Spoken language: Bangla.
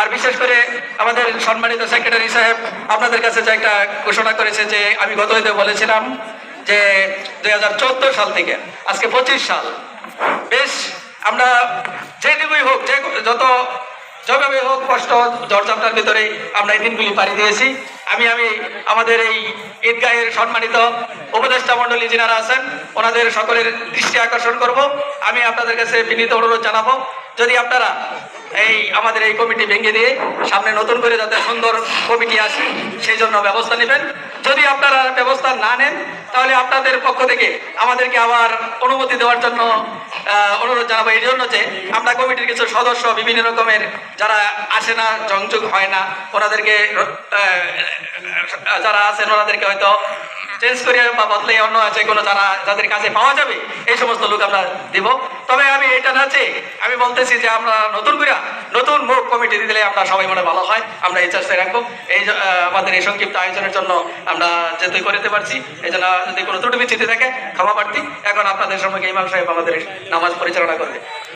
আর বিশেষ করে আমাদের সম্মানিত সেক্রেটারি সাহেব আপনাদের কাছে যে একটা ঘোষণা করেছে যে আমি গত হইতে বলেছিলাম যে দুই হাজার চোদ্দ সাল থেকে, আজকে পঁচিশ সাল। বেশ, আমরা যেটুকুই হোক, যে যত যেভাবে হোক কষ্ট দরজাটার ভিতরে আমরা এই দিনগুলি পাড়ি দিয়েছি। আমি আমি আমাদের এই ঈদগাহের সম্মানিত উপদেষ্টা মণ্ডলী যিনারা আছেন, ওনাদের সকলের দৃষ্টি আকর্ষণ করব। আমি আপনাদের কাছে বিনীত অনুরোধ জানাব, যদি আপনারা আমাদের এই কমিটি ভেঙে দিয়ে সামনে নতুন করে যাতে সুন্দর কমিটি আসে, সেই জন্য ব্যবস্থা নেবেন। যদি আপনারা ব্যবস্থা না নেন, তাহলে আপনাদের পক্ষ থেকে আমাদেরকে আবার অনুমতি দেওয়ার জন্য অনুরোধ জানাব। এই জন্য যে আমরা কমিটির কিছু সদস্য, বিভিন্ন রকমের যারা আসে না সংযোগ হয় না, ওনাদেরকে যারা আছেন, ওনাদেরকে হয়তো চেঞ্জ করে বা বদলে অন্য আছে কোনো যারা, যাদের কাছে পাওয়া যাবে, এই সমস্ত লোক আমরা দিব। তবে আমি এটা না চেয়ে আমি বলতেছি যে আমরা নতুন করে, নতুন মুখ কমিটি দিলে আমরা সবাই মনে ভালো হয়। আমরা এই চেষ্টায় রাখব। এই আমাদের এই সংক্ষিপ্ত আয়োজনের জন্য আমরা যেতে করতে পারছি। এই জন্য যদি কোনো ত্রুটি বিচ্ছিতি থাকে, ক্ষমা প্রার্থী। এখন আপনাদের সম্মুখে ইমাম সাহেব আমাদের নামাজ পরিচালনা করবে।